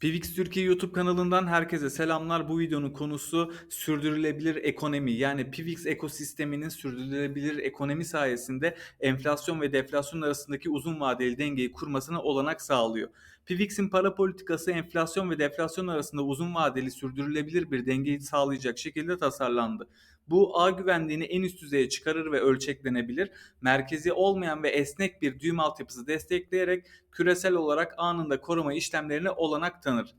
Pivix Türkiye YouTube kanalından herkese selamlar. Bu videonun konusu sürdürülebilir ekonomi. Yani Pivix ekosisteminin sürdürülebilir ekonomi sayesinde enflasyon ve deflasyon arasındaki uzun vadeli dengeyi kurmasına olanak sağlıyor. Pivix'in para politikası enflasyon ve deflasyon arasında uzun vadeli sürdürülebilir bir dengeyi sağlayacak şekilde tasarlandı. Bu ağ güvenliğini en üst düzeye çıkarır ve ölçeklenebilir. Merkezi olmayan ve esnek bir düğüm altyapısı destekleyerek küresel olarak anında koruma işlemlerine olanak tanır.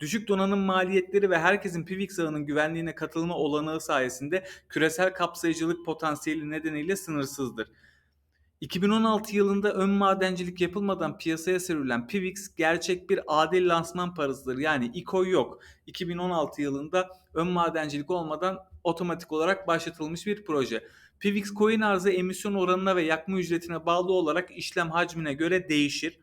Düşük donanım maliyetleri ve herkesin PIVX ağının güvenliğine katılma olanağı sayesinde küresel kapsayıcılık potansiyeli nedeniyle sınırsızdır. 2016 yılında ön madencilik yapılmadan piyasaya sürülen Pivix gerçek bir adil lansman parasıdır. Yani İKO yok. 2016 yılında ön madencilik olmadan otomatik olarak başlatılmış bir proje. Pivix coin arzı emisyon oranına ve yakma ücretine bağlı olarak işlem hacmine göre değişir.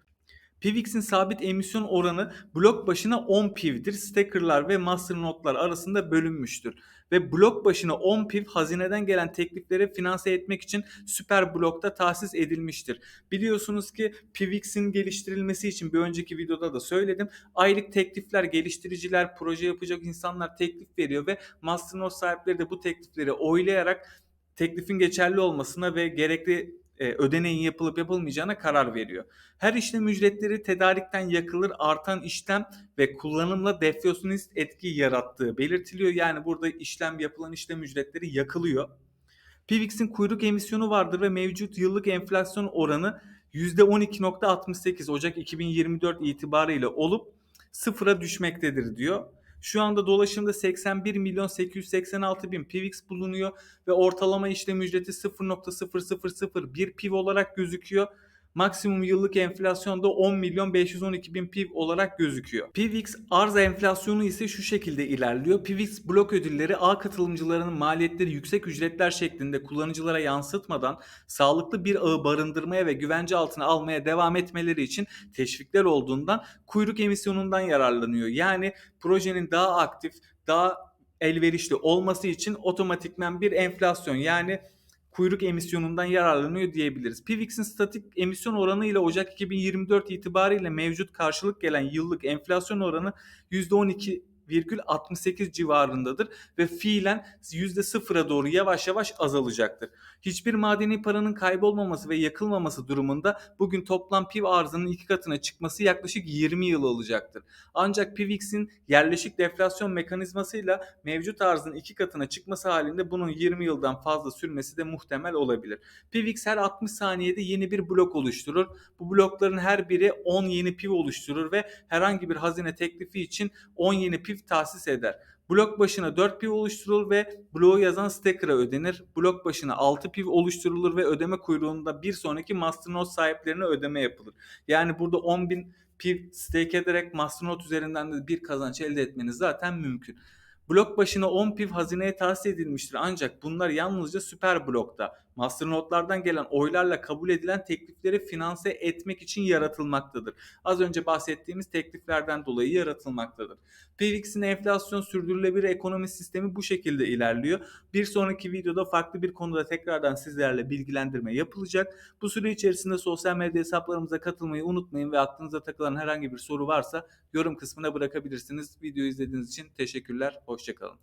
Pivix'in sabit emisyon oranı blok başına 10 piv'dir. Stacker'lar ve masternodlar arasında bölünmüştür. Ve blok başına 10 piv hazineden gelen teklifleri finanse etmek için süper blokta tahsis edilmiştir. Biliyorsunuz ki Pivix'in geliştirilmesi için bir önceki videoda da söyledim. Aylık teklifler, geliştiriciler, proje yapacak insanlar teklif veriyor ve masternode sahipleri de bu teklifleri oylayarak teklifin geçerli olmasına ve gerekli e, ödeneğin yapılıp yapılmayacağına karar veriyor. Her işlem ücretleri tedarikten yakılır artan işlem ve kullanımla deflasyonist etki yarattığı belirtiliyor. Yani burada işlem yapılan işlem ücretleri yakılıyor. Pivix'in kuyruk emisyonu vardır ve mevcut yıllık enflasyon oranı %12.68 Ocak 2024 itibariyle olup sıfıra düşmektedir diyor. Şu anda dolaşımda 81 milyon 886 bin PIVX bulunuyor ve ortalama işlem ücreti 0.0001 PIV olarak gözüküyor. Maksimum yıllık enflasyon da 10 milyon 512 bin PIV olarak gözüküyor. PIVX arz enflasyonu ise şu şekilde ilerliyor. PIVX blok ödülleri ağ katılımcılarının maliyetleri yüksek ücretler şeklinde kullanıcılara yansıtmadan sağlıklı bir ağı barındırmaya ve güvence altına almaya devam etmeleri için teşvikler olduğundan kuyruk emisyonundan yararlanıyor. Yani projenin daha aktif, daha elverişli olması için otomatikmen bir enflasyon yani kuyruk emisyonundan yararlanıyor diyebiliriz. Pivix'in statik emisyon oranı ile Ocak 2024 itibariyle mevcut karşılık gelen yıllık enflasyon oranı %12 %0,68 civarındadır ve fiilen %0'a doğru yavaş yavaş azalacaktır. Hiçbir madeni paranın kaybolmaması ve yakılmaması durumunda bugün toplam PIV arzının iki katına çıkması yaklaşık 20 yıl alacaktır. Ancak PIVX'in yerleşik deflasyon mekanizmasıyla mevcut arzın iki katına çıkması halinde bunun 20 yıldan fazla sürmesi de muhtemel olabilir. PIVX her 60 saniyede yeni bir blok oluşturur. Bu blokların her biri 10 yeni PIV oluşturur ve herhangi bir hazine teklifi için 10 yeni PIV tahsis eder. Blok başına 4 piv oluşturulur ve bloğu yazan stacker'a ödenir. Blok başına 6 piv oluşturulur ve ödeme kuyruğunda bir sonraki masternode sahiplerine ödeme yapılır. Yani burada 10.000 piv stake ederek masternode üzerinden de bir kazanç elde etmeniz zaten mümkün. Blok başına 10 piv hazineye tahsis edilmiştir ancak bunlar yalnızca süper blokta masternotlardan gelen oylarla kabul edilen teklifleri finanse etmek için yaratılmaktadır. Az önce bahsettiğimiz tekliflerden dolayı yaratılmaktadır. PVX'in enflasyon sürdürülebilir ekonomi sistemi bu şekilde ilerliyor. Bir sonraki videoda farklı bir konuda tekrardan sizlerle bilgilendirme yapılacak. Bu süre içerisinde sosyal medya hesaplarımıza katılmayı unutmayın ve aklınıza takılan herhangi bir soru varsa yorum kısmına bırakabilirsiniz. Videoyu izlediğiniz için teşekkürler. Hoşçakalın.